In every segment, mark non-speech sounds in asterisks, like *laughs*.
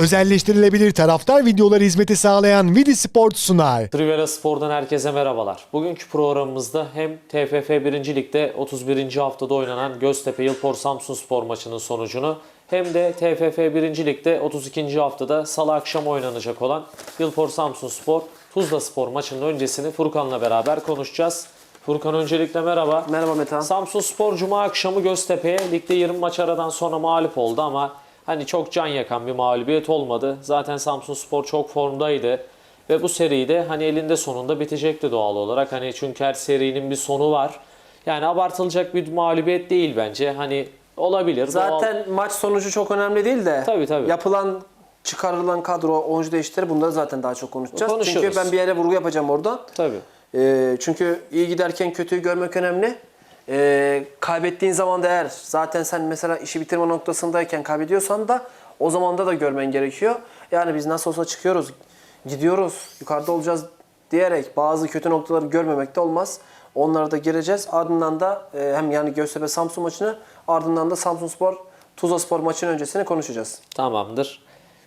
Özelleştirilebilir taraftar videoları hizmeti sağlayan Vidi Sport sunar. Trivela Spor'dan herkese merhabalar. Bugünkü programımızda hem TFF 1. Lig'de 31. haftada oynanan Göztepe Yılpor Samsun Spor maçının sonucunu hem de TFF 1. Lig'de 32. haftada salı akşam oynanacak olan Yılpor Samsun Spor Tuzla Spor maçının öncesini Furkan'la beraber konuşacağız. Furkan öncelikle merhaba. Merhaba Metehan. Samsun Spor Cuma akşamı Göztepe'ye ligde 20 maç aradan sonra mağlup oldu ama hani çok can yakan bir mağlubiyet olmadı. Zaten Samsun Spor çok formdaydı. Ve bu seride hani elinde sonunda bitecekti doğal olarak. Hani çünkü her serinin bir sonu var. Yani abartılacak bir mağlubiyet değil bence. Hani olabilir. doğal- Zaten maç sonucu çok önemli değil de Tabii, tabii. yapılan çıkarılan kadro, oyuncu değişikleri bunları zaten daha çok konuşacağız. Konuşuruz. Çünkü ben bir yere vurgu yapacağım oradan. Tabii. Ee, çünkü iyi giderken kötüyü görmek önemli. Ee, kaybettiğin zaman da eğer zaten sen mesela işi bitirme noktasındayken kaybediyorsan da o zamanda da görmen gerekiyor. Yani biz nasıl olsa çıkıyoruz, gidiyoruz, yukarıda olacağız diyerek bazı kötü noktaları görmemek de olmaz. Onlara da gireceğiz. Ardından da e, hem yani Göztepe Samsun maçını ardından da Samsun Spor Tuzla Spor maçının öncesini konuşacağız. Tamamdır.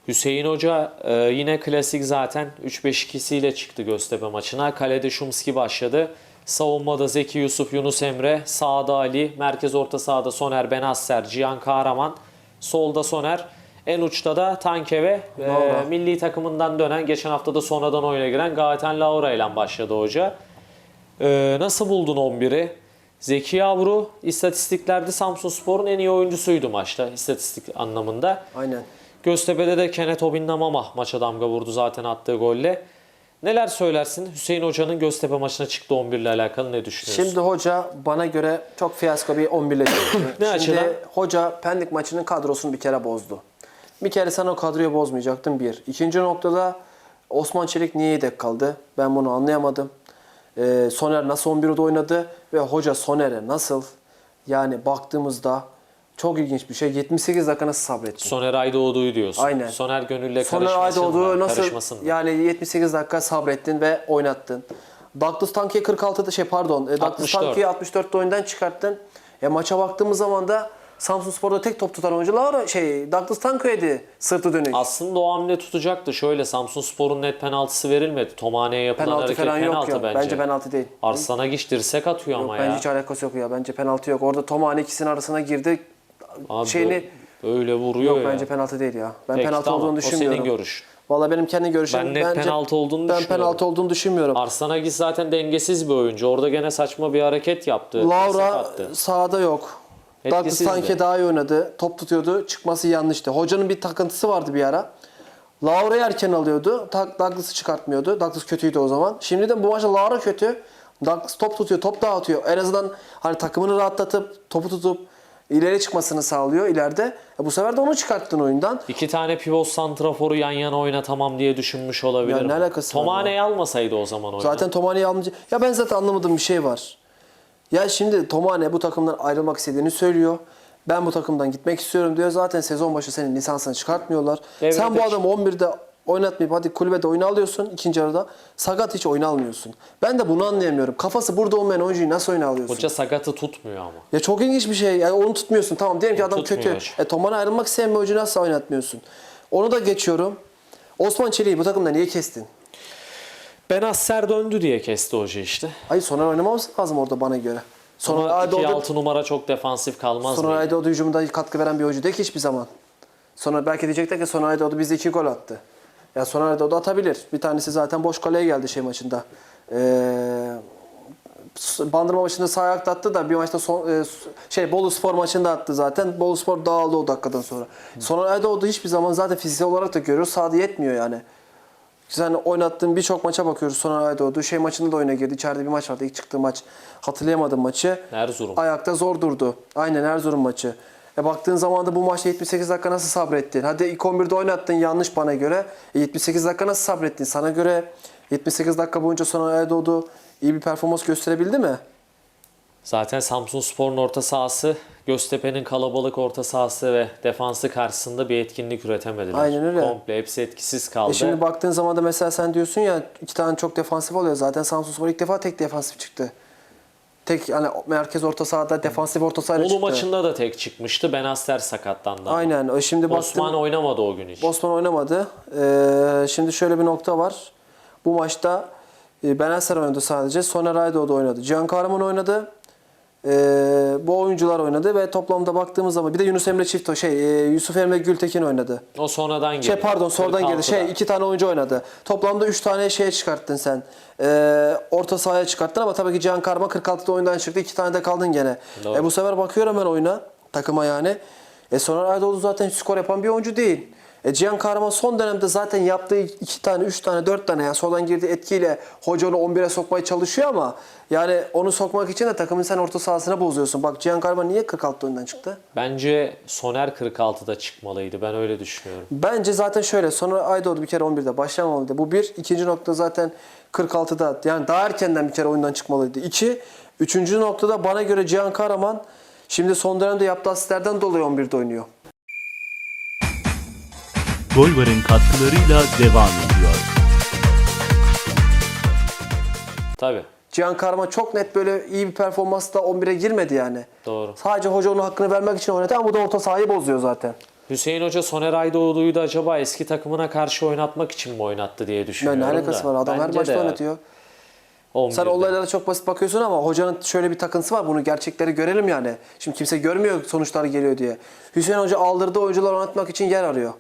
Hüseyin Hoca e, yine klasik zaten 3-5-2'siyle çıktı Göztepe maçına. Kalede Şumski başladı. Savunmada Zeki Yusuf, Yunus Emre, sağda Ali, merkez orta sahada Soner Benasser, Cihan Kahraman, solda Soner, en uçta da Tanke ve e, milli takımından dönen, geçen hafta da sonradan oyuna giren Gaeten Laura ile başladı hoca. E, nasıl buldun 11'i? Zeki Yavru istatistiklerde Samsun Spor'un en iyi oyuncusuydu maçta istatistik anlamında. Aynen. Göztepe'de de Kenneth Obindamama maça damga vurdu zaten attığı golle. Neler söylersin? Hüseyin Hoca'nın Göztepe maçına çıktı 11 ile alakalı ne düşünüyorsun? Şimdi hoca bana göre çok fiyasko bir 11 ile çıktı. *coughs* Ne Şimdi açıdan? hoca Pendik maçının kadrosunu bir kere bozdu. Bir kere sen o kadroyu bozmayacaktın bir. İkinci noktada Osman Çelik niye yedek kaldı? Ben bunu anlayamadım. Ee, Soner nasıl 11'de oynadı ve hoca Soner'e nasıl yani baktığımızda çok ilginç bir şey. 78 dakika nasıl sabretti? Soner Aydoğdu'yu diyorsun. Aynen. Soner Gönül'le Soner karışmasın Aydoğdu da, nasıl yani 78 dakika sabrettin ve oynattın. Douglas Tanki'yi 46'da şey pardon. e, Douglas 64. Tanki'yi 64'te oyundan çıkarttın. E, maça baktığımız zaman da Samsun Spor'da tek top tutan oyuncu Laura şey Douglas Tanki'ydi sırtı dönük. Aslında o hamle tutacaktı. Şöyle Samsun Spor'un net penaltısı verilmedi. Tomane'ye yapılan penaltı hareket falan penaltı yok ya. bence. Bence. penaltı değil. Arslan'a giş dirsek atıyor Yok, ama bence ya. hiç alakası yok ya. Bence penaltı yok. Orada Tomane ikisinin arasına girdi. Abi şeyini öyle vuruyor yok ya. bence penaltı değil ya. Ben Peki, penaltı tamam. olduğunu O düşünmüyorum. senin görüş. Valla benim kendi görüşüm. Ben net bence penaltı olduğunu ben düşünüyorum. penaltı olduğunu düşünmüyorum. Arslan Agis zaten dengesiz bir oyuncu. Orada gene saçma bir hareket yaptı. Laura sahada yok. Douglas. Tanke daha iyi oynadı. Top tutuyordu. Çıkması yanlıştı. Hocanın bir takıntısı vardı bir ara. Laura'yı erken alıyordu. Douglas'ı çıkartmıyordu. Douglas kötüydü o zaman. Şimdi de bu maçta Laura kötü. Douglas top tutuyor, top dağıtıyor. En azından hani takımını rahatlatıp, topu tutup ileri çıkmasını sağlıyor ileride. E bu sefer de onu çıkarttın oyundan. İki tane pivot santraforu yan yana oynatamam diye düşünmüş olabilir. Ya ne alakası Tomane'yi almasaydı o zaman oyuna. Zaten Tomane'yi alınca... Ya ben zaten anlamadığım bir şey var. Ya şimdi Tomane bu takımdan ayrılmak istediğini söylüyor. Ben bu takımdan gitmek istiyorum diyor. Zaten sezon başı senin lisansını çıkartmıyorlar. Devlet Sen bu adamı 11'de oynatmayıp hadi kulübede oyuna alıyorsun ikinci yarıda. Sakat hiç oyuna almıyorsun. Ben de bunu anlayamıyorum. Kafası burada olmayan oyuncuyu nasıl oyuna alıyorsun? Hoca sakatı tutmuyor ama. Ya çok ilginç bir şey. Yani onu tutmuyorsun. Tamam diyelim ki adam Tutmuyor kötü. hiç. E Tomane ayrılmak isteyen bir oyuncuyu nasıl oynatmıyorsun? Onu da geçiyorum. Osman Çelik'i bu takımda niye kestin? Benasser döndü diye kesti hoca işte. Hayır Soner oynamaması lazım orada bana göre. Soner Ama Ayda 2-6 numara çok defansif kalmaz Soner mı? Aydoğdu hücumunda katkı veren bir oyuncu değil ki hiçbir zaman. Sonra belki diyecekler ki Soner Aydoğdu bizde iki gol attı. Ya Soner Aydoğdu atabilir. Bir tanesi zaten boş kaleye geldi şey maçında. Ee, Bandırma maçında sağ ayakta attı da bir maçta son, e, şey Bolu Spor maçında attı zaten. Bolu Spor dağıldı o dakikadan sonra. Soner Aydoğdu hiçbir zaman zaten fiziksel olarak da görüyoruz. Sahada yetmiyor yani. Sen oynattığın birçok maça bakıyoruz. Soner Aydoğdu şey maçında da oyuna girdi. İçeride bir maç vardı. İlk çıktığı maç. Hatırlayamadım maçı. Erzurum. Ayakta zor durdu. Aynen Erzurum maçı. E baktığın zaman da bu maçta 78 dakika nasıl sabrettin? Hadi ilk 11'de oynattın yanlış bana göre. E 78 dakika nasıl sabrettin? Sana göre 78 dakika boyunca Soner Aydoğdu iyi bir performans gösterebildi mi? Zaten Samsun Spor'un orta sahası, Göztepe'nin kalabalık orta sahası ve defansı karşısında bir etkinlik üretemediler. Aynen öyle. Komple hepsi etkisiz kaldı. E şimdi baktığın zaman da mesela sen diyorsun ya iki tane çok defansif oluyor. Zaten Samsun Spor ilk defa tek defansif çıktı. Tek hani merkez orta sahada defansif orta sahada Bolu çıktı. maçında da tek çıkmıştı. Benaster sakatlandı. ama. Aynen. O Şimdi baktım. Osman oynamadı o gün hiç. Osman oynamadı. Ee, şimdi şöyle bir nokta var. Bu maçta e, Benacer oynadı sadece. Soner Aydoğdu oynadı. Cihan Kahraman oynadı. Ee, bu oyuncular oynadı ve toplamda baktığımız zaman bir de Yunus Emre Çift şey e, Yusuf Emre Gültekin oynadı. O sonradan girdi. Şey pardon sonradan girdi. Şey 46'da. iki tane oyuncu oynadı. Toplamda 3 tane şeye çıkarttın sen. Ee, orta sahaya çıkarttın ama tabii ki Cihan Karma 46'da oyundan çıktı. 2 tane de kaldın gene. Doğru. E bu sefer bakıyorum ben oyuna takıma yani. E Soner Aydoğdu zaten skor yapan bir oyuncu değil. E Cihan Kahraman son dönemde zaten yaptığı iki tane, üç tane, dört tane yani soldan girdiği etkiyle hoca onu 11'e sokmaya çalışıyor ama yani onu sokmak için de takımın sen orta sahasına bozuyorsun. Bak Cihan Kahraman niye 46'da oyundan çıktı? Bence Soner 46'da çıkmalıydı. Ben öyle düşünüyorum. Bence zaten şöyle sonra Aydoğdu bir kere 11'de başlamamalıydı. Bu bir. ikinci nokta zaten 46'da yani daha erkenden bir kere oyundan çıkmalıydı. İki. Üçüncü noktada bana göre Cihan Kahraman şimdi son dönemde yaptığı asistlerden dolayı 11'de oynuyor. Golvar'ın katkılarıyla devam ediyor. Tabii. Cihan Kahraman çok net böyle iyi bir performansla 11'e girmedi yani. Doğru. Sadece hoca onun hakkını vermek için oynadı ama bu da orta sahayı bozuyor zaten. Hüseyin Hoca Soner Aydoğdu'yu da acaba eski takımına karşı oynatmak için mi oynattı diye Yani düşünüyorum ne alakası var? Adam her Bence maçta de oynatıyor. 11'de. Sen olaylara çok basit bakıyorsun ama hocanın şöyle bir takıntısı var. Bunu gerçekleri görelim yani. Şimdi kimse görmüyor sonuçlar geliyor diye. Hüseyin Hoca aldırdığı oyuncuları oynatmak için yer arıyor.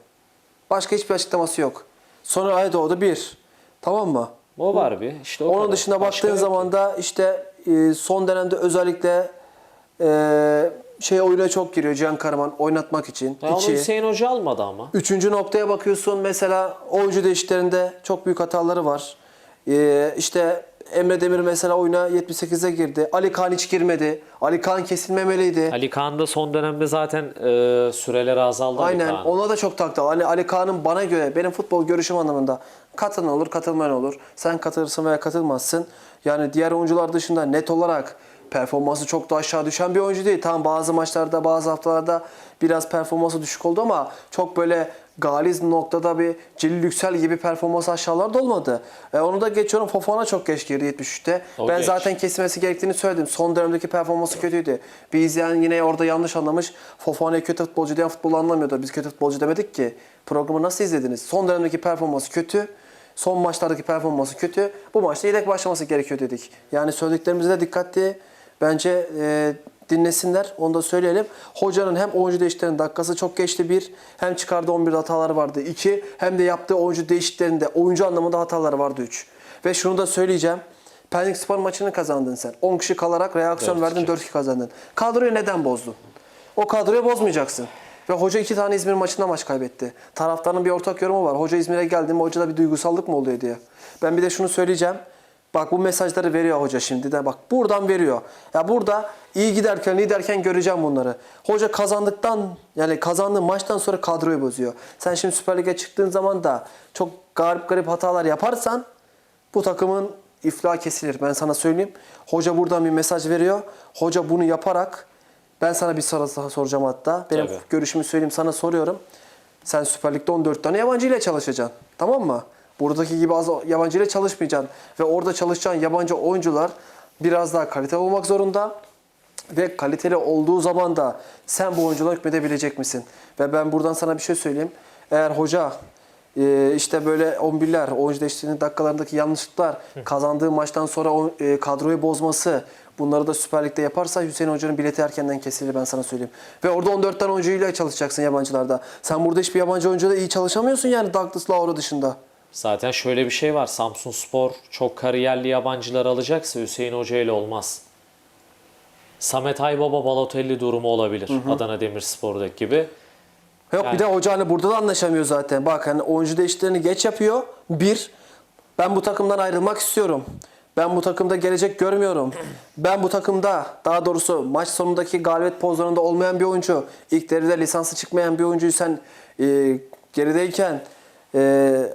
Başka hiçbir açıklaması yok. Sonra Aydoğdu bir. Tamam mı? O var bir. İşte o Onun kadar. dışında Başka baktığın yok zaman da işte e, son dönemde özellikle e, şey oyuna çok giriyor Cihan Karaman oynatmak için. Ya onu İki. Hüseyin Hoca almadı ama. Üçüncü noktaya bakıyorsun mesela oyuncu değişiklerinde çok büyük hataları var. Ee, işte Emre Demir mesela oyuna 78'e girdi. Ali Kaan hiç girmedi. Ali Kaan kesilmemeliydi. Ali Kaan da son dönemde zaten e, süreleri azaldı Ali Aynen Kaan'ın. ona da çok taktı. Hani Ali Kaan'ın bana göre benim futbol görüşüm anlamında katılan olur katılmayan olur. Sen katılırsın veya katılmazsın. Yani diğer oyuncular dışında net olarak performansı çok da aşağı düşen bir oyuncu değil. Tamam bazı maçlarda bazı haftalarda biraz performansı düşük oldu ama çok böyle galiz noktada bir Celil Yüksel gibi performans aşağılarda olmadı. E, onu da geçiyorum. Fofana çok geç girdi 73'te. O ben geç. zaten kesilmesi gerektiğini söyledim. Son dönemdeki performansı kötüydü. Bir izleyen yine orada yanlış anlamış. Fofana'ya kötü futbolcu diyen futbolu anlamıyordu. Biz kötü futbolcu demedik ki. Programı nasıl izlediniz? Son dönemdeki performansı kötü. Son maçlardaki performansı kötü. Bu maçta yedek başlaması gerekiyor dedik. Yani söylediklerimize de dikkatli bence e, dinlesinler. Onu da söyleyelim. Hocanın hem oyuncu değişikliklerinin dakikası çok geçti bir. Hem çıkardığı 11'de hataları vardı iki. Hem de yaptığı oyuncu değişikliklerinde oyuncu anlamında hataları vardı üç. Ve şunu da söyleyeceğim. Pendik Spor maçını kazandın sen. 10 kişi kalarak reaksiyon 4-2. verdin 4-2 kazandın. Kadroyu neden bozdun? O kadroyu bozmayacaksın. Ve hoca iki tane İzmir maçında maç kaybetti. Taraftarın bir ortak yorumu var. Hoca İzmir'e geldi mi hocada bir duygusallık mı oluyor diye. Ben bir de şunu söyleyeceğim. Bak bu mesajları veriyor hoca şimdi de bak buradan veriyor. Ya burada iyi giderken liderken göreceğim bunları. Hoca kazandıktan yani kazandığı maçtan sonra kadroyu bozuyor. Sen şimdi Süper Lig'e çıktığın zaman da çok garip garip hatalar yaparsan bu takımın iflah kesilir. Ben sana söyleyeyim. Hoca buradan bir mesaj veriyor. Hoca bunu yaparak ben sana bir soru daha soracağım hatta. Benim Tabii. görüşümü söyleyeyim sana soruyorum. Sen Süper Lig'de 14 tane yabancı ile çalışacaksın. Tamam mı? Buradaki gibi az yabancı ile çalışmayacaksın. Ve orada çalışacağın yabancı oyuncular biraz daha kaliteli olmak zorunda. Ve kaliteli olduğu zaman da sen bu oyunculara hükmedebilecek misin? Ve ben buradan sana bir şey söyleyeyim. Eğer hoca e, işte böyle 11'ler, oyuncu değişikliğinin dakikalarındaki yanlışlıklar, kazandığı maçtan sonra e, kadroyu bozması, bunları da Süper Lig'de yaparsa Hüseyin Hoca'nın bileti erkenden kesilir ben sana söyleyeyim. Ve orada 14 tane oyuncuyla çalışacaksın yabancılarda. Sen burada hiçbir yabancı oyuncuyla iyi çalışamıyorsun yani Douglas Lauro dışında. Zaten şöyle bir şey var. Samsun Spor çok kariyerli yabancılar alacaksa Hüseyin Hoca ile olmaz. Samet Aybaba Balotelli durumu olabilir. Adana Demirspor'daki gibi. Yok Yani- bir de hoca hani burada da anlaşamıyor zaten. Bak hani oyuncu değişikliklerini geç yapıyor. Bir, ben bu takımdan ayrılmak istiyorum. Ben bu takımda gelecek görmüyorum. Ben bu takımda daha doğrusu maç sonundaki galibiyet pozlarında olmayan bir oyuncu. ilk devrede lisansı çıkmayan bir oyuncuyu sen e, gerideyken e,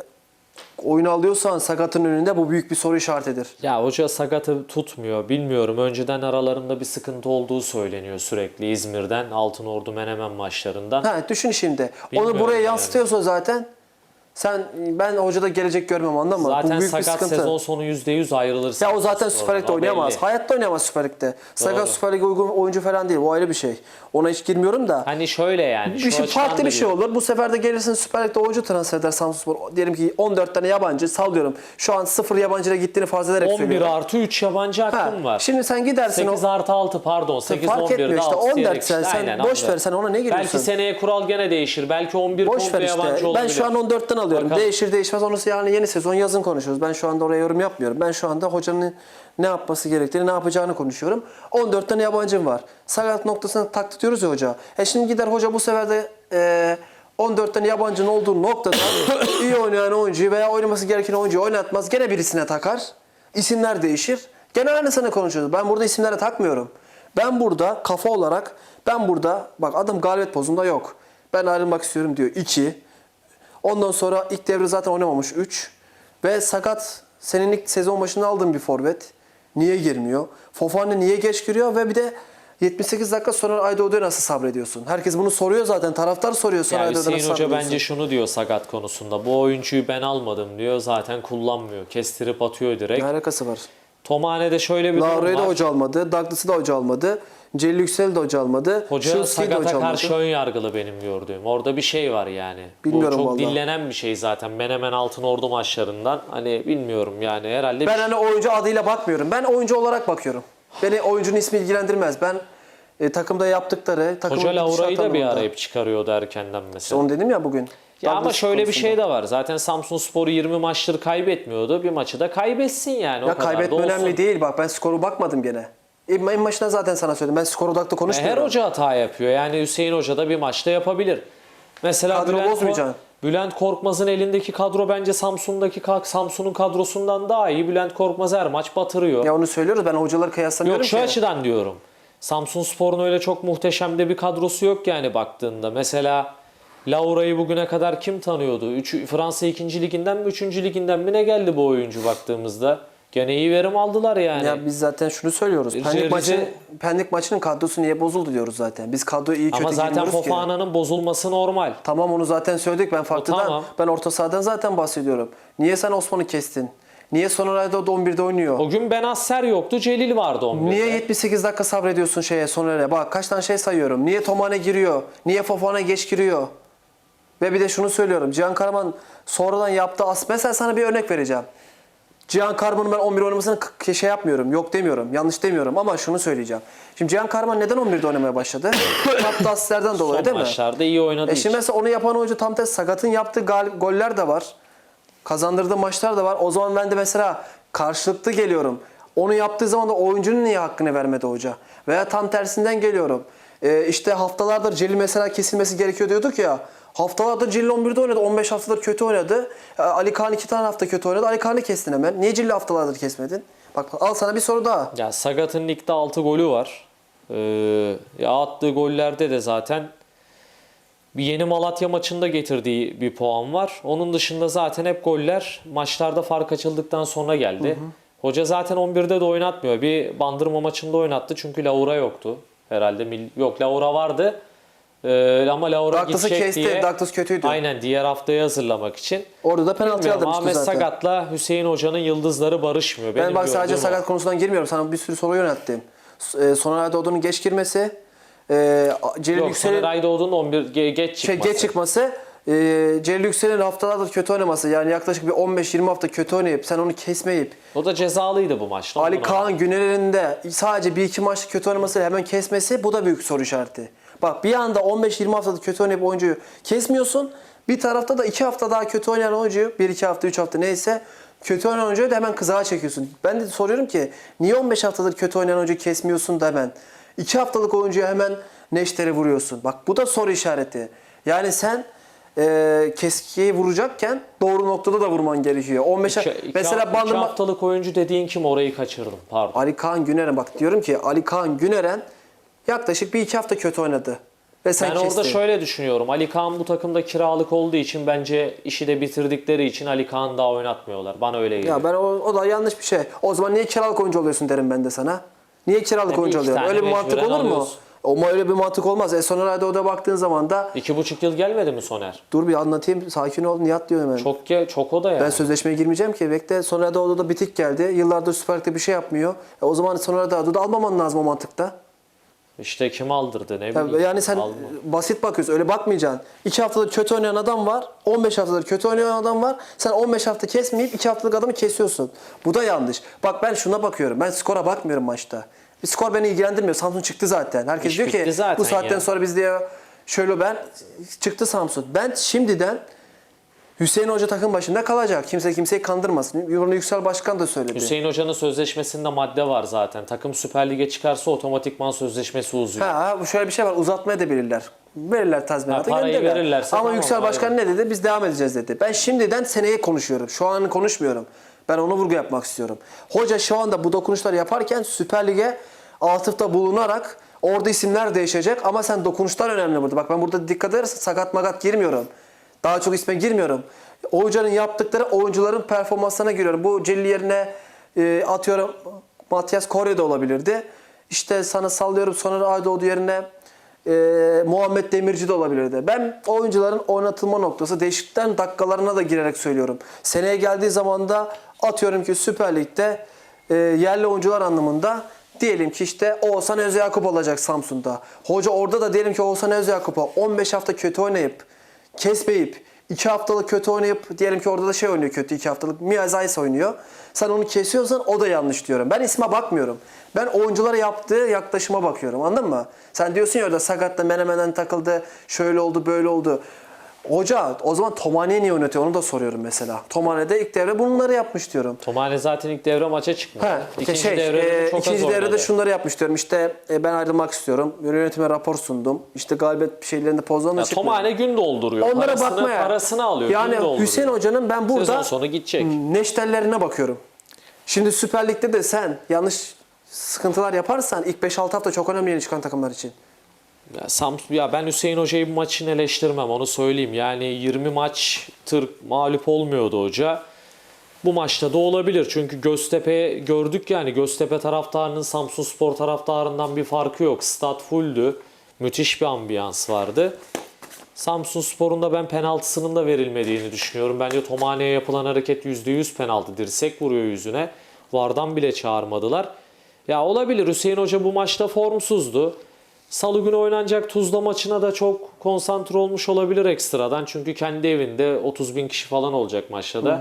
oyunu alıyorsan sakatın önünde bu büyük bir soru işaretidir. Ya hoca sakatı tutmuyor. Bilmiyorum. Önceden aralarında bir sıkıntı olduğu söyleniyor sürekli İzmir'den Altınordu Menemen maçlarından. Ha, düşün şimdi. Bilmiyorum Onu buraya yani. yansıtıyorsa zaten Sen ben hocada gelecek görmem anladın mı? Bu Zaten büyük bir sakat sıkıntı. sezon sonu %100 ayrılır. Ya o zaten Süper Lig'de oynayamaz. belli. Hayatta oynayamaz Süper Lig'de. Sakat. Süper Lig'e uygun oyuncu falan değil. O ayrı bir şey. Ona hiç girmiyorum da. Hani şöyle yani. bir şey farklı bir şey olur. Bu sefer de gelirsin Süper Lig'de oyuncu transfer eder Samsunspor. Diyelim ki 14 tane yabancı sallıyorum. Şu an sıfır yabancıyla gittiğini farz ederek 11 söylüyorum. artı 3 yabancı Ha, hakkım var. Şimdi sen gidersin 8 o artı 6 pardon. 8 fark 11'de etmiyor işte. 6 14 diyerek sen- sen aynen, boş anladım. ver, sen ona ne giriyorsun? Belki seneye kural gene değişir. Belki 11 Boş ver işte. yabancı olabilir. Ben şu an 14'ten alıyorum. Bakalım. Değişir değişmez onu yani yeni sezon yazın konuşuyoruz. Ben şu anda oraya yorum yapmıyorum. Ben şu anda hocanın ne yapması gerektiğini, ne yapacağını konuşuyorum. 14 tane yabancım var. Sakat noktasına tutuyoruz ya hoca. E şimdi gider hoca bu sefer de e, 14 tane yabancının olduğu noktada *coughs* iyi oynayan oyuncuyu veya oynaması gereken oyuncuyu oynatmaz. Gene birisine takar. İsimler değişir. Gene aynısını konuşuyoruz. Ben burada isimlere takmıyorum. Ben burada kafa olarak ben burada bak adam galibiyet pozunda yok. Ben ayrılmak istiyorum diyor. 2. Ondan sonra ilk devre zaten oynamamış 3. Ve sakat senin ilk sezon başında aldığın bir forvet. Niye girmiyor? Fofana niye geç giriyor ve bir de 78 dakika sonra Aydoğdu'ya nasıl sabrediyorsun? Herkes bunu soruyor zaten. Taraftar soruyor sonra Ya Aydoğdu'ya nasıl Hoca sabrediyorsun? bence şunu diyor sakat konusunda. Bu oyuncuyu ben almadım diyor. Zaten kullanmıyor. Kestirip atıyor direkt. Ne alakası var? Tomhane'de şöyle bir durum Laura'yı da var. hoca almadı. Douglas'ı da hoca almadı. Celil Yüksel'i de hoca almadı. Hoca de hoca sakata almadı. karşı ön yargılı benim gördüğüm. Orada bir şey var yani. Bilmiyorum Bu çok vallahi. dillenen bir şey zaten. Menemen Altın Ordu maçlarından. Hani bilmiyorum yani herhalde Ben hani oyuncu adıyla bakmıyorum. Ben oyuncu olarak bakıyorum. Beni oyuncunun ismi ilgilendirmez. Ben e, takımda yaptıkları, takımın Hoca Laura'yı da bir arayıp çıkarıyordu erkenden mesela. Onu dedim ya bugün. Ya ama Douglas şöyle bir konusunda. şey de var. Zaten Samsun Spor 20 maçtır kaybetmiyordu. Bir maçı da kaybetsin yani. o Ya kadar da kaybetme olsun. önemli değil. Bak ben skoru bakmadım gene. En en başına zaten sana söyledim. Ben skor odaklı konuşmuyorum. Her hoca hata yapıyor. Yani Hüseyin Hoca da bir maçta yapabilir. Mesela Kadro Bülent, bozmayacaksın. Bülent Korkmaz'ın elindeki kadro bence Samsun'daki Samsun'un kadrosundan daha iyi. Bülent Korkmaz her maç batırıyor. Ya onu söylüyoruz. Ben hocaları kıyaslamıyorum Yok şu ki. açıdan diyorum. Samsun Spor'un öyle çok muhteşem de bir kadrosu yok yani baktığında. Mesela Laura'yı bugüne kadar kim tanıyordu? Üç, Fransa 2. liginden mi 3. liginden mi ne geldi bu oyuncu baktığımızda? Gene iyi verim aldılar yani. Ya biz zaten şunu söylüyoruz. Rize- Pendik, Rize- maçı, Pendik maçının kadrosu niye bozuldu diyoruz zaten. Biz kadroyu iyi kötü Ama zaten girmiyoruz ki. Fofana'nın bozulması normal. Tamam onu zaten söyledik. Ben farklıdan, tamam. ben orta sahadan zaten bahsediyorum. Niye sen Osman'ı kestin? Niye son ayda o da 11'de oynuyor? O gün Benasser yoktu, Celil vardı 11'de. Niye 78 dakika sabrediyorsun şeye Soner'e? Bak kaç tane şey sayıyorum. Niye Tomane giriyor? Niye Fofana geç giriyor? Ve bir de şunu söylüyorum. Cihan Karaman sonradan yaptığı as mesela sana bir örnek vereceğim. Cihan Karaman'ın ben 11 oynamasını şey yapmıyorum. Yok demiyorum. Yanlış demiyorum ama şunu söyleyeceğim. Şimdi Cihan Karaman neden 11'de oynamaya başladı? *coughs* Yaptığı asistlerden dolayı Son değil mi? maçlarda iyi oynadı. E şimdi mesela onu yapan oyuncu tam tersi Sagat'ın yaptığı goller de var. Kazandırdığı maçlar da var. O zaman ben de mesela karşılıklı geliyorum. Onu yaptığı zaman da oyuncunun niye hakkını vermedi hoca? Veya tam tersinden geliyorum. Ee, işte haftalardır Celil mesela kesilmesi gerekiyor diyorduk ya. Haftalardır Celil 11'de oynadı. 15 haftadır kötü oynadı. Ee, Ali Kaan 2 tane hafta kötü oynadı. Ali Kaan'ı kestin hemen. Niye Celil'i haftalardır kesmedin? Bak al sana bir soru daha. Ya Sagat'ın ligde 6 golü var. Ee, ya attığı gollerde de zaten bir yeni Malatya maçında getirdiği bir puan var. Onun dışında zaten hep goller maçlarda fark açıldıktan sonra geldi. Hoca zaten 11'de de oynatmıyor. Bir Bandırma maçında oynattı çünkü Laura yoktu. Herhalde yok Laura vardı. Ee, ama Laura Douglas'ı gidecek kesti, diye. Douglas kötüydü. Aynen diğer haftayı hazırlamak için. Orada da penaltı Bilmiyorum, aldırmıştı Ahmet zaten. Sagat'la Hüseyin Hoca'nın yıldızları barışmıyor. Ben Benim bak sadece gördüğüm o. sakat konusundan girmiyorum. Sana bir sürü soru yönelttim. E, Soner Aydoğdu'nun geç girmesi, e, Celil Yok Yüksel'in Soner Aydoğdu'nun 11 ge- geç şey, çıkması. geç çıkması, e, Celil Yüksel'in haftalardır kötü oynaması. Yani yaklaşık bir 15-20 hafta kötü oynayıp sen onu kesmeyip O da cezalıydı bu maçta. Ali Ondan Kaan Güner'in de sadece bir iki maçta kötü oynaması hemen kesmesi bu da büyük soru işareti. Bak bir anda 15-20 haftada kötü oynayıp oyuncuyu kesmiyorsun. Bir tarafta da 2 hafta daha kötü oynayan oyuncuyu 1-2 hafta 3 hafta neyse kötü oynayan oyuncuyu da hemen kızağa çekiyorsun. Ben de soruyorum ki niye 15 haftadır kötü oynayan oyuncuyu kesmiyorsun da hemen 2 haftalık oyuncuya hemen neşteri vuruyorsun. Bak bu da soru işareti. Yani sen e, keskiyi vuracakken doğru noktada da vurman gerekiyor. 15 İki, iki, mesela iki bandırma haftalık oyuncu dediğin kim orayı kaçırdım pardon. Ali Kaan Güneren bak diyorum ki Ali Kaan Güneren yaklaşık bir iki hafta kötü oynadı. Ve sen Ben orada kestin. şöyle düşünüyorum. Ali Kaan bu takımda kiralık olduğu için bence işi de bitirdikleri için Ali Kaan daha oynatmıyorlar. Bana öyle geliyor. Ya ben o, o da yanlış bir şey. O zaman niye kiralık oyuncu oluyorsun derim ben de sana. Niye kiralık Ya bir oyuncu oluyorsun? Öyle bir mantık olur mu? alıyorsun. Ama öyle bir mantık olmaz. E Soner Aydoğdu'ya baktığın zaman da İki buçuk yıl gelmedi mi Soner? dur bir anlatayım sakin ol Nihat diyorum hemen. Çok çok o da yani. Ben sözleşmeye girmeyeceğim ki. Bekle Soner Aydoğdu da bitik geldi. Yıllardır Süper Lig'de bir şey yapmıyor. E o zaman Soner Aydoğdu almaman lazım o mantıkta. İşte kim aldırdı ne bileyim. Yani sen Alma. basit bakıyorsun. Öyle bakmayacaksın. 2 haftadır kötü oynayan adam var. 15 haftadır kötü oynayan adam var. Sen 15 hafta kesmeyip 2 haftalık adamı kesiyorsun. Bu da yanlış. Bak ben şuna bakıyorum. Ben skora bakmıyorum maçta. Bir skor beni ilgilendirmiyor. Samsun çıktı zaten. Herkes İş diyor ki bu saatten ya. sonra biz diyor şöyle ben çıktı Samsun. Ben şimdiden Hüseyin Hoca takım başında kalacak. Kimse kimseyi kandırmasın. Bunu Yüksel Başkan da söyledi. Hüseyin Hoca'nın sözleşmesinde madde var zaten. Takım Süper Lig'e çıkarsa otomatikman sözleşmesi uzuyor. Ha, şöyle bir şey var. Uzatmaya da bilirler. Verirler tazminatı. Ha, parayı verirlerse Ama tamam, Yüksel Başkan ne dedi? Biz devam edeceğiz dedi. Ben şimdiden seneye konuşuyorum. Şu an konuşmuyorum. Ben onu vurgu yapmak istiyorum. Hoca şu anda bu dokunuşları yaparken Süper Lig'e atıfta bulunarak orada isimler değişecek ama sen dokunuşlar önemli burada. Bak ben burada dikkat edersen sakat makat girmiyorum. Daha çok isme girmiyorum. O hocanın yaptıkları oyuncuların performanslarına giriyorum. Bu Celil yerine e, atıyorum Matias Kore de olabilirdi. İşte sana sallıyorum Soner Aydoğdu yerine e, Muhammed Demirci de olabilirdi. Ben oyuncuların oynatılma noktası değişiklikten dakikalarına da girerek söylüyorum. Seneye geldiği zaman da atıyorum ki Süper Lig'de e, yerli oyuncular anlamında diyelim ki işte Oğuzhan Özyakup olacak Samsun'da. Hoca orada da diyelim ki Oğuzhan Özyakup'a 15 hafta kötü oynayıp kesmeyip 2 haftalık kötü oynayıp diyelim ki orada da şey oynuyor kötü 2 haftalık Mia Zeiss oynuyor. Sen onu kesiyorsan o da yanlış diyorum. Ben isme bakmıyorum. Ben oyunculara yaptığı yaklaşıma bakıyorum. Anladın mı? Sen diyorsun ya orada sakatta menemenen takıldı, şöyle oldu, böyle oldu. Hoca o zaman Tomane niye oynatıyor onu da soruyorum mesela. Tomane de ilk devre bunları yapmış diyorum. Tomane zaten ilk devre maça çıkmadı. Ha, İkinci şey, devrede e, çok ikinci devrede şunları yapmış diyorum. İşte e, ben ayrılmak istiyorum. Yönetime rapor sundum. İşte galibiyet şeylerinde pozlarına çıkmıyor. Tomane gün dolduruyor. Onlara parasını, bakmaya. Parasını alıyor. Yani gün dolduruyor. Hüseyin Hoca'nın ben burada Sezon sonu gidecek. neşterlerine bakıyorum. Şimdi Süper Lig'de de sen yanlış sıkıntılar yaparsan ilk 5-6 hafta çok önemli yeni çıkan takımlar için. Ya, Samsun, ya ben Hüseyin Hoca'yı bu maçın eleştirmem onu söyleyeyim. Yani 20 maç tır mağlup olmuyordu hoca. Bu maçta da olabilir. Çünkü Göztepe gördük yani Göztepe taraftarının Samsun Spor taraftarından bir farkı yok. Stat fulldü. Müthiş bir ambiyans vardı. Samsun Spor'un da ben penaltısının da verilmediğini düşünüyorum. Bence Tomane'ye yapılan hareket %100 penaltı. Dirsek vuruyor yüzüne. Vardan bile çağırmadılar. Ya olabilir Hüseyin Hoca bu maçta formsuzdu. Salı günü oynanacak Tuzla maçına da çok konsantre olmuş olabilir ekstradan. Çünkü kendi evinde 30 bin kişi falan olacak maçta da.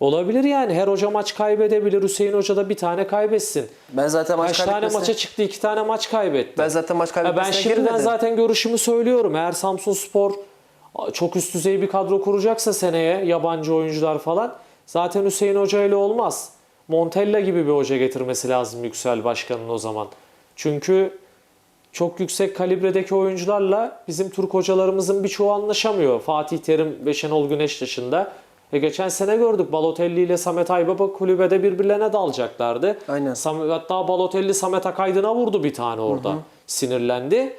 Olabilir yani. Her hoca maç kaybedebilir. Hüseyin Hoca da bir tane kaybetsin. Ben zaten maç Kaç tane kaybetmesine- maça çıktı? iki tane maç kaybetti. Ben zaten maç Ya ben kaybetmesine şimdiden girmedim. zaten görüşümü söylüyorum. Eğer Samsun Spor çok üst düzey bir kadro kuracaksa seneye yabancı oyuncular falan zaten Hüseyin Hoca ile olmaz. Montella gibi bir hoca getirmesi lazım Yüksel Başkan'ın o zaman. Çünkü çok yüksek kalibredeki oyuncularla bizim Türk hocalarımızın birçoğu anlaşamıyor. Fatih Terim ve Şenol Güneş dışında. E geçen sene gördük Balotelli ile Samet Aybaba kulübede birbirlerine dalacaklardı. Aynen. Sam- hatta Balotelli Samet Akaydın'a vurdu bir tane orada. Sinirlendi.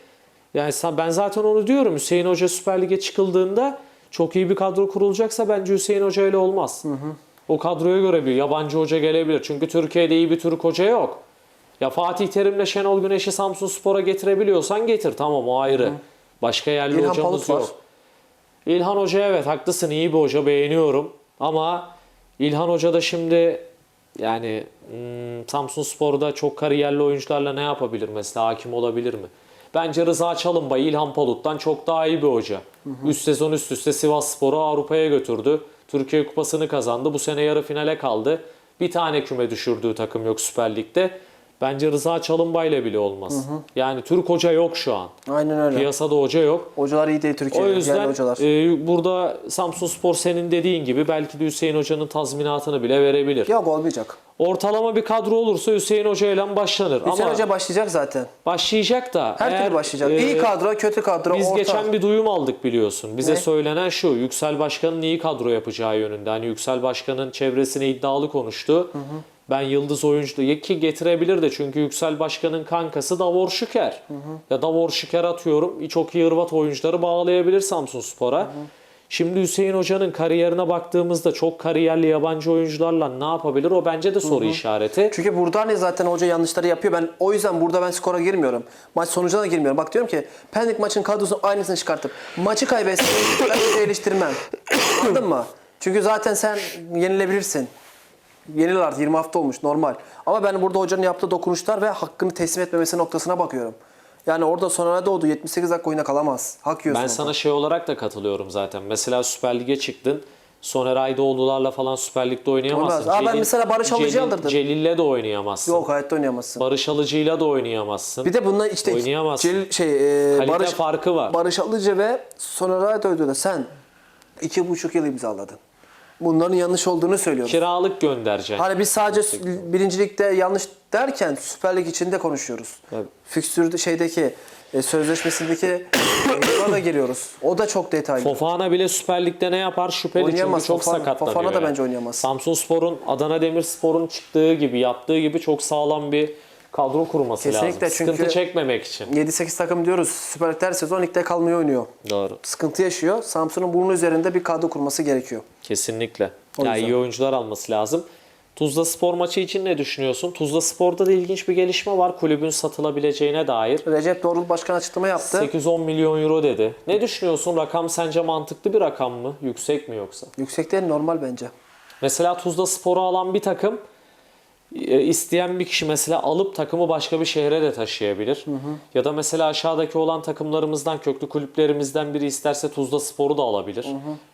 Yani ben zaten onu diyorum. Hüseyin Hoca Süper Lig'e çıkıldığında çok iyi bir kadro kurulacaksa bence Hüseyin Hoca ile olmaz. O kadroya göre bir yabancı hoca gelebilir. Çünkü Türkiye'de iyi bir Türk hoca yok. Ya Fatih Terim'le Şenol Güneş'i Samsun Spor'a getirebiliyorsan getir. Tamam o ayrı. Başka yerli İlhan hocamız Palut var. yok. İlhan Hoca evet haklısın iyi bir hoca beğeniyorum. Ama İlhan Hoca da şimdi yani hmm, Samsun Spor'da çok kariyerli oyuncularla ne yapabilir mesela hakim olabilir mi? Bence Rıza Çalınbay İlhan Palut'tan çok daha iyi bir hoca. Üst sezon üst üste Sivas Spor'u Avrupa'ya götürdü. Türkiye Kupası'nı kazandı. Bu sene yarı finale kaldı. Bir tane küme düşürdüğü takım yok Süper Lig'de. Bence Rıza Çalınbay'la bile olmaz. Yani Türk hoca yok şu an. Aynen öyle. Piyasada hoca yok. Hocalar iyi değil O Türkiye'de. yerli yüzden hocalar. e, burada Samsun Spor senin dediğin gibi belki de Hüseyin Hoca'nın tazminatını bile verebilir. Yok olmayacak. Ortalama bir kadro olursa Hüseyin Hoca ile başlanır. Hüseyin Ama Hoca başlayacak zaten. başlayacak da Her eğer, türlü başlayacak. e, iyi kadro, kötü kadro, Biz orta. geçen bir duyum aldık biliyorsun. Bize Ne? söylenen şu. Yüksel Başkan'ın iyi kadro yapacağı yönünde. Hani Yüksel Başkan'ın çevresine iddialı konuştu. Ben yıldız oyuncu da ki getirebilir de çünkü Yüksel Başkan'ın kankası Davor Şüker. Ya Davor Şüker atıyorum. Çok iyi Hırvat oyuncuları bağlayabilir Samsun Spor'a. Şimdi Hüseyin Hoca'nın kariyerine baktığımızda çok kariyerli yabancı oyuncularla ne yapabilir? O bence de soru işareti. Çünkü burada hani zaten hoca yanlışları yapıyor. Ben o yüzden burada ben skora girmiyorum. Maç sonucuna da girmiyorum. Bak diyorum ki Pendik maçın kadrosunu aynısını çıkartıp maçı kaybetsin *coughs* ben eleştirmem. Anladın mı? Çünkü zaten sen yenilebilirsin. Yenil artık 20 hafta olmuş normal. Ama ben burada hocanın yaptığı dokunuşlar ve hakkını teslim etmemesi noktasına bakıyorum. Yani orada sonra doğdu 78 dakika oyuna kalamaz. Hak yiyorsun. Ben orada. sana şey olarak da katılıyorum zaten. Mesela Süper Lig'e çıktın. Soner Aydoğdu'larla falan Süper Lig'de oynayamazsın. Olmaz. Aa, ben mesela Barış Alıcı'yı Celil-. Celil'le de oynayamazsın. Yok hayatta oynayamazsın. Barış Alıcı'yla da oynayamazsın. Bir de bunlar işte Oynayamazsın. Celil- şey e, Kalite Barış farkı var. Barış Alıcı ve Soner Aydoğdu da sen iki buçuk yıl imzaladın. Bunların yanlış olduğunu söylüyorum. Kiralık göndereceksin. Hani biz sadece birincilikte yanlış derken Süper Lig içinde konuşuyoruz. Tabii. Fikstürde şeydeki e, sözleşmesindeki *coughs* yola da geliyoruz. O da çok detaylı. Fofana bile Süper Lig'de ne yapar şüpheli çünkü Oynayamaz çok Fofana. sakatlanıyor. Fofana da yani. bence oynayamaz. Samsun Spor'un Adana Demirspor'un çıktığı gibi yaptığı gibi çok sağlam bir kadro kurması Kesinlikle lazım. Sıkıntı çünkü- çekmemek için. 7-8 takım diyoruz. Süper Lig'de her sezon ligde kalmayı oynuyor. Doğru. Sıkıntı yaşıyor. Samsun'un bunun üzerinde bir kadro kurması gerekiyor. Kesinlikle. O Ya yüzden. iyi oyuncular alması lazım. Tuzla Spor maçı için ne düşünüyorsun? Tuzla Spor'da da ilginç bir gelişme var. Kulübün satılabileceğine dair. Recep Doğrul Başkan açıklama yaptı. 8-10 milyon euro dedi. Ne düşünüyorsun? Rakam sence mantıklı bir rakam mı? Yüksek mi yoksa? Yüksek değil normal bence. Mesela Tuzla Spor'u alan bir takım isteyen bir kişi mesela alıp takımı başka bir şehre de taşıyabilir. Ya da mesela aşağıdaki olan takımlarımızdan, köklü kulüplerimizden biri isterse Tuzla Spor'u da alabilir.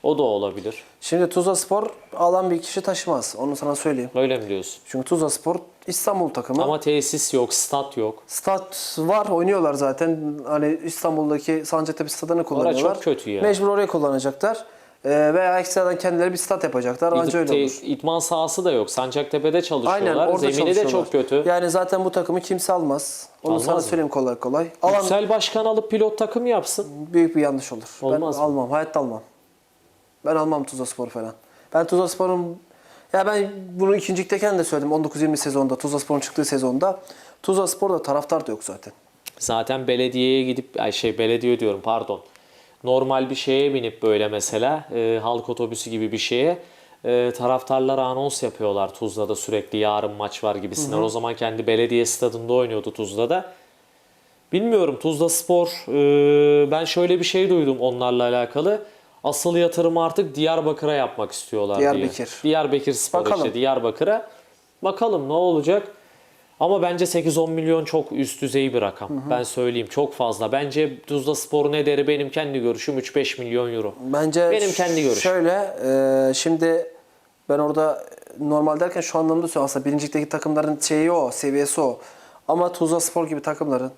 O da olabilir. Şimdi Tuzla Spor alan bir kişi taşımaz. Onu sana söyleyeyim. Öyle mi diyorsun? Çünkü Tuzla Spor İstanbul takımı. Ama tesis yok, stat yok. Stat var oynuyorlar zaten. Hani İstanbul'daki Sancaktepe stadını kullanıyorlar. çok kötü ya. Mecbur oraya kullanacaklar. Ee, veya ekstradan kendileri bir stat yapacaklar. Anca öyle olur. İtman sahası da yok. Sancaktepe'de çalışıyorlar. Aynen orada Zemini de çalışıyorlar. çok kötü. Yani zaten bu takımı kimse almaz. Onu Almaz sana mı? söyleyeyim kolay kolay. Alan Yüksel Başkan alıp pilot takım yapsın. büyük bir yanlış olur. Olmaz ben mı? almam. Hayatta almam. Ben almam Tuzla Spor falan. Ben Tuzla Spor'un ya ben bunu ikincilikteyken de söyledim. 19-20 sezonda Tuzla Spor'un çıktığı sezonda Tuzla Spor'da taraftar da yok zaten. Zaten belediyeye gidip ay şey belediye diyorum pardon. Normal bir şeye binip böyle mesela e, halk otobüsü gibi bir şeye e, taraftarlara anons yapıyorlar Tuzla'da sürekli yarın maç var gibisinden. O zaman kendi belediye stadında oynuyordu Tuzla'da. Bilmiyorum Tuzla Spor e, ben şöyle bir şey duydum onlarla alakalı. Asıl yatırımı artık Diyarbakır'a yapmak istiyorlar diye. Diyarbakır. Diyarbakır Spor Bakalım. işte Diyarbakır'a. Bakalım ne olacak. Ama bence 8-10 milyon çok üst düzey bir rakam. Ben söyleyeyim çok fazla. Bence Tuzla Spor'un ederi benim kendi görüşüm 3-5 milyon euro. Bence Benim kendi görüşüm. Şöyle e, şimdi ben orada normal derken şu anlamda söylüyorum. Aslında birincilikteki takımların şeyi o, seviyesi o. Ama Tuzla Spor gibi takımların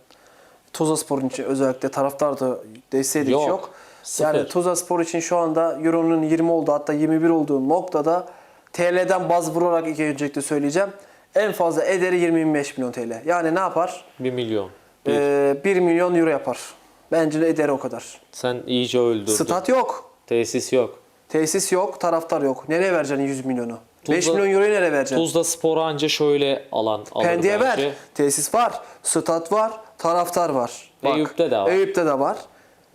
Tuzla Spor'un için özellikle taraftar da desteği de hiç Yok, yok. sıfır. Yani Tuzla Spor için şu anda Euro'nun 20 olduğu hatta 21 olduğu noktada TL'den baz vurarak ilk öncelikle söyleyeceğim. En fazla ederi 20-25 milyon TL. Yani ne yapar? 1 milyon. Bir. Ee, 1 milyon euro yapar. Bence de ederi o kadar. Sen iyice öldürdün. Stat yok. Tesis yok. Tesis yok, taraftar yok. Nereye vereceksin 100 milyonu? 5 Tuzla- milyon euroyu nereye vereceksin? Tuzla Spor'u anca şöyle alan alır Pendiye bence. ver. Tesis var, stat var, taraftar var. Eyüp'te de var. Eyüp'te de var.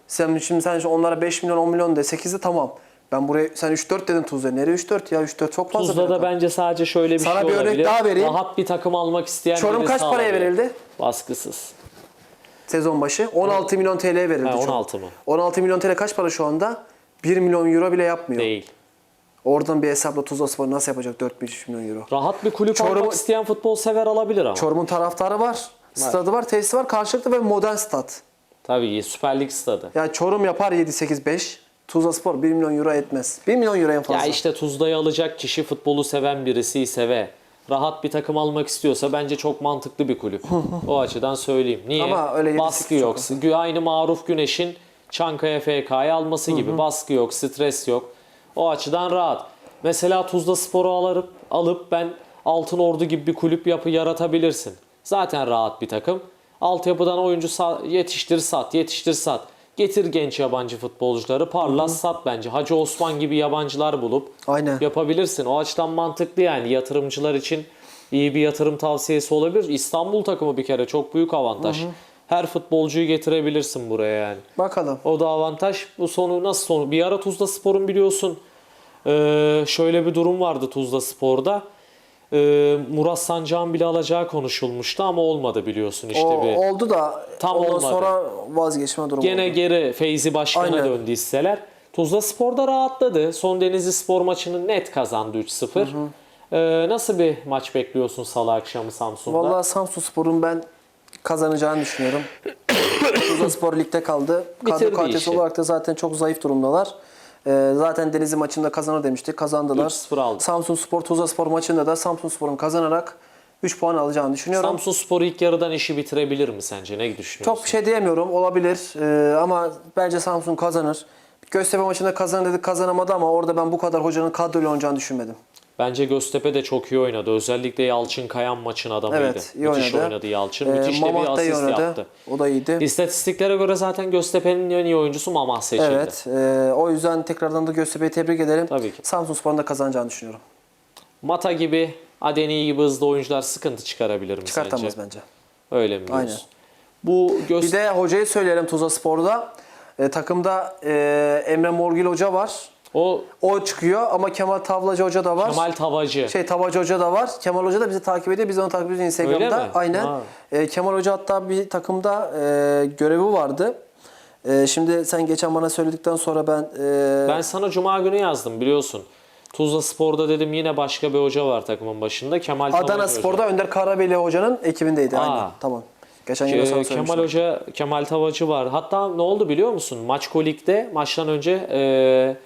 Sen şimdi sen onlara 5 milyon 10 milyon de 8'de tamam. Ben buraya sen 3-4 dedin Tuzla. Nereye 3-4 ya? 3-4 çok fazla. Tuzla'da bence sadece şöyle bir Sana şey bir örnek olabilir. daha vereyim. Rahat bir takım almak isteyen Çorum kaç paraya verildi? Baskısız. Sezon başı 16 milyon TL verildi. Ha, Çorum. 16 mı? 16 milyon TL kaç para şu anda? 1 milyon euro bile yapmıyor. Değil. Oradan bir hesapla Tuzla Spor nasıl yapacak 4-5 milyon euro? Rahat bir kulüp Çorum- almak isteyen futbol sever alabilir ama. Çorum'un taraftarı var. Stadı var, tesisi var. Karşılıklı ve modern stat. Tabii Süper Lig stadı. Yani Çorum yapar 7-8-5. Tuzla Spor 1 milyon euro etmez. 1 milyon euro en fazla. Ya işte Tuzla'yı alacak kişi futbolu seven birisi ise ve rahat bir takım almak istiyorsa bence çok mantıklı bir kulüp. *laughs* o açıdan söyleyeyim. Niye? Ama öyle Baskı yok. çok Aynı Maruf Güneş'in Çankaya FK'yı alması gibi. Baskı yok, stres yok. O açıdan rahat. Mesela Tuzla Spor'u alıp, alıp ben Altın Ordu gibi bir kulüp yapı yaratabilirsin. Zaten rahat bir takım. Altyapıdan oyuncu yetiştir sat, yetiştir sat. Getir genç yabancı futbolcuları parlat sat bence. Hacı Osman gibi yabancılar bulup Aynen. yapabilirsin. O açıdan mantıklı yani yatırımcılar için iyi bir yatırım tavsiyesi olabilir. İstanbul takımı bir kere çok büyük avantaj. Her futbolcuyu getirebilirsin buraya yani. Bakalım. O da avantaj. Bu sonu nasıl sonu? Bir ara Tuzla Spor'un biliyorsun ee, şöyle bir durum vardı Tuzla Spor'da. Ee, Murat Sancak'ın bile alacağı konuşulmuştu ama olmadı biliyorsun işte o, bir. oldu da Tam ondan olmadı. sonra vazgeçme durumu Gene oldu. geri Feyzi Başkan'a Aynen. döndü hisseler. Tuzla Spor'da rahatladı. Son Denizli Spor maçını net kazandı 3-0. Ee, nasıl bir maç bekliyorsun salı akşamı Samsun'da? Vallahi Samsun Spor'un ben kazanacağını düşünüyorum. *coughs* Tuzla Spor ligde kaldı. Bitirdi Kadro kalitesi işi. olarak da zaten çok zayıf durumdalar. Ee, zaten Denizli maçında kazanır demiştik. Kazandılar. 3-0 aldı. Samsun Spor Tuzla Spor maçında da Samsun Spor'un kazanarak 3 puan alacağını düşünüyorum. Samsun Spor ilk yarıdan işi bitirebilir mi sence? Ne düşünüyorsun? Çok bir şey diyemiyorum. Olabilir. Ee, ama bence Samsun kazanır. Göztepe maçında kazanır dedik kazanamadı ama orada ben bu kadar hocanın kadroyla oynayacağını düşünmedim. Bence Göztepe de çok iyi oynadı. Özellikle Yalçın Kayan maçın adamıydı. Evet iyi Müthiş oynadı. oynadı Yalçın. Ee, Müthiş de bir asist oynadı. yaptı. O da iyiydi. İstatistiklere göre zaten Göztepe'nin en iyi oyuncusu Mamah seçildi. Evet. e, o yüzden tekrardan da Göztepe'yi tebrik ederim. Tabii ki. Samsun Spor'un da kazanacağını düşünüyorum. Mata gibi, Adeni gibi hızlı oyuncular sıkıntı çıkarabilir mi Çıkartamaz sence? bence. Öyle mi diyorsun? Aynen. Bu göz... Bir de hocayı söyleyelim Tuzla Spor'da. E, takımda e, Emre Morgül Hoca var. O O çıkıyor ama Kemal Tavlacı Hoca da var. Kemal Tavacı. Şey Tavacı Hoca da var. Kemal Hoca da bizi takip ediyor. Biz onu takip ediyoruz Instagram'da. Aynen. Ha. E, Kemal Hoca hatta bir takımda e, görevi vardı. E, şimdi sen geçen bana söyledikten sonra ben, e, Ben sana Cuma günü yazdım biliyorsun. Tuzla Spor'da dedim yine başka bir hoca var takımın başında. Kemal Tavacı Adana Hoca. Spor'da Önder Karabeli Hoca'nın ekibindeydi. Aa. Aynen. Tamam. Geçen gün sana Kemal. Hoca, Kemal Tavacı var. Hatta ne oldu biliyor musun? Maç kolikte maçtan önce e,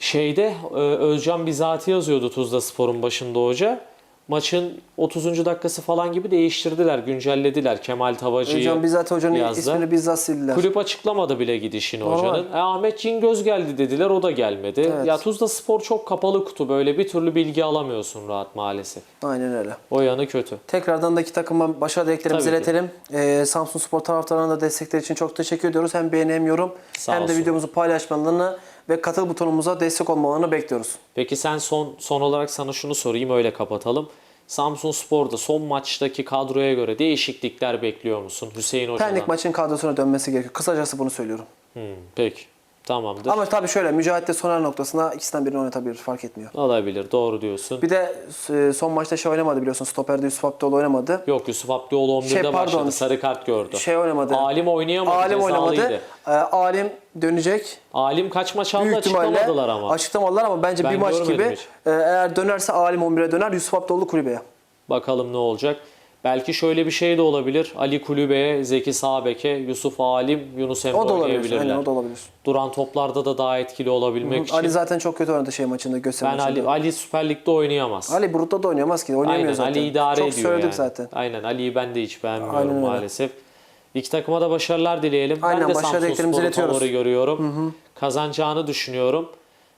şeyde e, Özcan Bizati yazıyordu Tuzla Spor'un başında hoca. Maçın 30. dakikası falan gibi değiştirdiler, güncellediler. Kemal Tavacı'yı Hocam bizzat hocanın yazdı. ismini bizzat sildiler. Kulüp açıklamadı bile gidişini Normal. hocanın. E, Ahmet Cingöz geldi dediler, o da gelmedi. Evet. Ya Tuzla Spor çok kapalı kutu böyle bir türlü bilgi alamıyorsun rahat maalesef. Aynen öyle. O yanı kötü. Tekrardan da iki takıma başarı dileklerimizi iletelim. Ee, Samsun Spor taraftarlarına da destekleri için çok teşekkür ediyoruz. Hem beğeni hem yorum Sağ hem de olsun. videomuzu paylaşmalarını ve katıl butonumuza destek olmalarını bekliyoruz. Peki sen son son olarak sana şunu sorayım öyle kapatalım. Samsun Spor'da son maçtaki kadroya göre değişiklikler bekliyor musun Hüseyin Hoca'dan? Pendik maçın kadrosuna dönmesi gerekiyor. Kısacası bunu söylüyorum. Hmm, peki. Tamamdır. Ama tabii şöyle mücadele soner noktasında ikisinden birini oynatabilir fark etmiyor. Olabilir. Doğru diyorsun. Bir de e, son maçta şey oynamadı biliyorsun. Stoper'de Yusuf Abdioğlu oynamadı. Yok Yusuf Abdioğlu 11'de Şey, pardon. başladı. Sarı kart gördü. Şey oynamadı. Alim oynayamadı. Alim oynamadı. Ee, Alim dönecek. Alim kaç maç aldı Büyük açıklamadılar ama. açıklamadılar ama bence Ben bir maç gibi hiç. e, eğer dönerse Alim 11'e döner Yusuf Abdioğlu kulübeye. Bakalım ne olacak. Belki şöyle bir şey de olabilir. Ali Kulübe'ye, Zeki Sağbek'e, Yusuf Alim, Yunus Emre O da olabilir. Aynen o da olabilir. Duran toplarda da daha etkili olabilmek için. Ali zaten çok kötü oynadı şey maçında Göztepe ben maçında. Ali, Ali Süper Lig'de oynayamaz. Ali Brut'ta da oynayamaz ki. Oynayamıyor Aynen zaten. Ali idare çok ediyor söyledik yani. zaten. Aynen Ali'yi ben de hiç beğenmiyorum Aynen öyle. maalesef. İki takıma da başarılar dileyelim. Aynen, ben de Samsun Spor'u favori görüyorum. Kazanacağını düşünüyorum.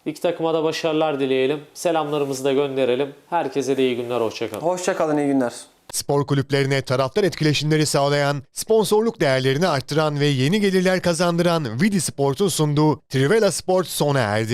İki takıma da başarılar dileyelim. Selamlarımızı da gönderelim. Herkese de iyi günler, hoşçakalın. Hoşçakalın iyi günler. Spor kulüplerine taraftar etkileşimleri sağlayan, sponsorluk değerlerini arttıran ve yeni gelirler kazandıran Vidi Sport'un sunduğu Trivela Sport sona erdi.